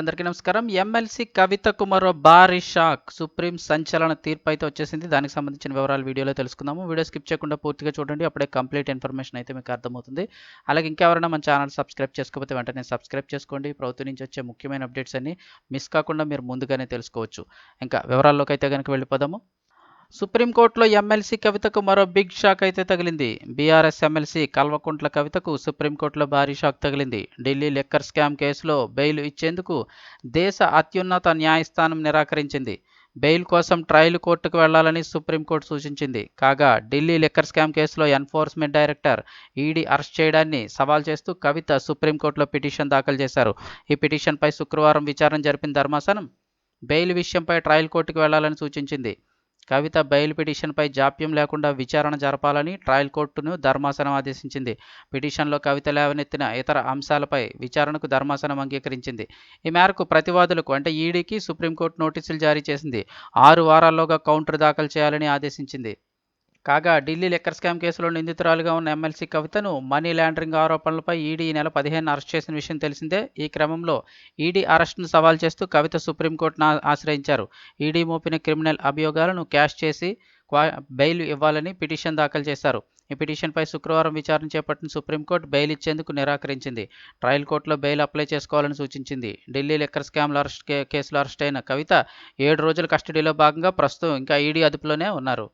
అందరికీ నమస్కారం. ఎమ్మెల్సీ కవితకు మరో భారీ షాక్. సుప్రీం సంచలన తీర్పు అయితే వచ్చేసింది. దానికి సంబంధించిన వివరాలు వీడియోలో తెలుసుకుందాము. వీడియో స్కిప్ చేయకుండా పూర్తిగా చూడండి. అప్పుడే కంప్లీట్ ఇన్ఫర్మేషన్ అయితే మీకు అర్థమవుతుంది. అలాగే ఇంకెవరైనా మన ఛానల్ సబ్స్క్రైబ్ చేసుకోకపోతే వెంటనే సబ్స్క్రైబ్ చేసుకోండి. ప్రభుత్వం నుంచి వచ్చే ముఖ్యమైన అప్డేట్స్ అన్ని మిస్ కాకుండా మీరు ముందుగానే తెలుసుకోవచ్చు. ఇంకా వివరాల్లోకి అయితే కనుక వెళ్ళిపోదాము. సుప్రీంకోర్టులో ఎమ్మెల్సీ కవితకు మరో బిగ్ షాక్ అయితే తగిలింది. బీఆర్ఎస్ ఎమ్మెల్సీ కల్వకుంట్ల కవితకు సుప్రీంకోర్టులో భారీ షాక్ తగిలింది. ఢిల్లీ లెక్కర్ స్కామ్ కేసులో బెయిల్ ఇచ్చేందుకు దేశ అత్యున్నత న్యాయస్థానం నిరాకరించింది. బెయిల్ కోసం ట్రయల్ కోర్టుకు వెళ్ళాలని సుప్రీంకోర్టు సూచించింది. కాగా ఢిల్లీ లిక్కర్ స్కామ్ కేసులో ఎన్ఫోర్స్మెంట్ డైరెక్టర్ ఈడీ అరెస్ట్ చేయడాన్ని సవాల్ చేస్తూ కవిత సుప్రీంకోర్టులో పిటిషన్ దాఖలు చేశారు. ఈ పిటిషన్పై శుక్రవారం విచారణ జరిపిన ధర్మాసనం బెయిల్ విషయంపై ట్రయల్ కోర్టుకు వెళ్ళాలని సూచించింది. కవిత బెయిల్ పిటిషన్పై జాప్యం లేకుండా విచారణ జరపాలని ట్రయల్ కోర్టును ధర్మాసనం ఆదేశించింది. పిటిషన్లో కవిత లేవనెత్తిన ఇతర అంశాలపై విచారణకు ధర్మాసనం అంగీకరించింది. ఈ మేరకు ప్రతివాదులకు అంటే ఈడీకి సుప్రీంకోర్టు నోటీసులు జారీ చేసింది. ఆరు వారాల్లోగా కౌంటర్ దాఖలు చేయాలని ఆదేశించింది. కాగా ఢిల్లీ లిక్కర్ స్కామ్ కేసులో నిందితురాలుగా ఉన్న ఎమ్మెల్సీ కవితను మనీ లాండరింగ్ ఆరోపణలపై ఈడీ ఈ నెల పదిహేను అరెస్ట్ చేసిన విషయం తెలిసిందే. ఈ క్రమంలో ఈడీ అరెస్టును సవాల్ చేస్తూ కవిత సుప్రీంకోర్టును ఆశ్రయించారు. ఈడీ మోపిన క్రిమినల్ అభియోగాలను క్యాష్ చేసి బెయిల్ ఇవ్వాలని పిటిషన్ దాఖలు చేశారు. ఈ పిటిషన్పై శుక్రవారం విచారణ చేపట్టిన సుప్రీంకోర్టు బెయిల్ ఇచ్చేందుకు నిరాకరించింది. ట్రయల్ కోర్టులో బెయిల్ అప్లై చేసుకోవాలని సూచించింది. ఢిల్లీ లిక్కర్ స్కామ్లో అరెస్ట్ కేసులో అరెస్ట్ అయిన కవిత ఏడు రోజుల కస్టడీలో భాగంగా ప్రస్తుతం ఇంకా ఈడీ అదుపులోనే ఉన్నారు.